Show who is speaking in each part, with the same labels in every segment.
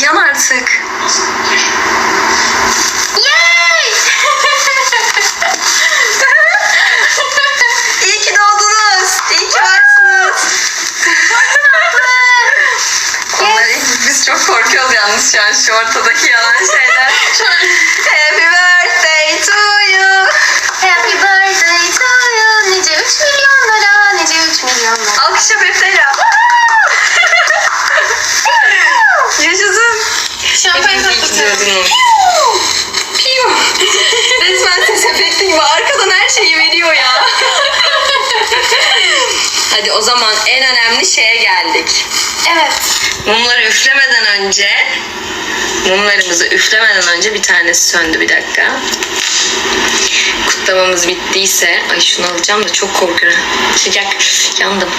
Speaker 1: artık.
Speaker 2: Yay!
Speaker 1: İyi ki doğdunuz. İyi ki varsınız. Onları biz çok korkuyoruz yalnız şu an şu ortadaki yanan şeyler. Happy birthday to you.
Speaker 2: Happy birthday to you. Nice 3 milyonlara, nice 3 milyonlara.
Speaker 1: Alkış yap
Speaker 2: Patlatıyorum.
Speaker 1: Piu. Resmen ses efekti gibi arkadan her şeyi veriyor ya. Hadi o zaman en önemli şeye geldik.
Speaker 2: Evet.
Speaker 1: Mumları üflemeden önce mumlarımızı üflemeden önce bir tanesi söndü bir dakika. Kutlamamız bittiyse ay şunu alacağım da çok korkuyorum. Sıcak. Yandım.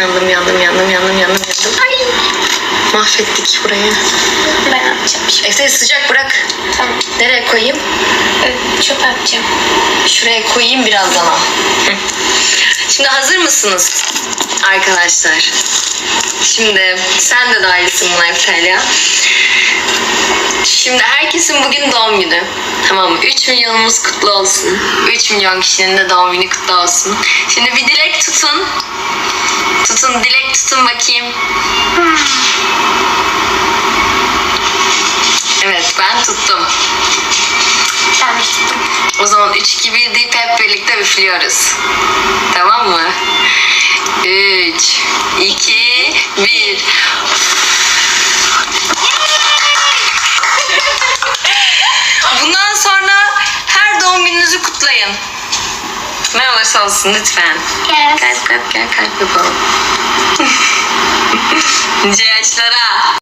Speaker 1: Yandım yandım yandım yandım yandım yandım. Ay. Mahvettik burayı.
Speaker 2: Ben atacağım şimdi.
Speaker 1: Efe sıcak bırak.
Speaker 2: Tamam.
Speaker 1: Nereye koyayım?
Speaker 2: Ö- Çöp atacağım.
Speaker 1: Şuraya koyayım birazdan al. Şimdi hazır mısınız arkadaşlar? Şimdi sen de dahilsin buna Eftelya. Şimdi herkesin bugün doğum günü. Tamam mı? 3 milyonumuz kutlu olsun. 3 milyon kişinin de doğum günü kutlu olsun. Şimdi bir dilek tutun. Tutun, dilek tutun bakayım. Evet, ben tuttum.
Speaker 2: Ben de tuttum.
Speaker 1: O zaman 3 2 1 deyip hep birlikte üflüyoruz. Tamam mı? 3 2 1 Bundan sonra her doğum gününüzü kutlayın. Ne olursa olsun lütfen.
Speaker 2: Yes.
Speaker 1: Kalp kalp gel kalp yapalım. yaşlara.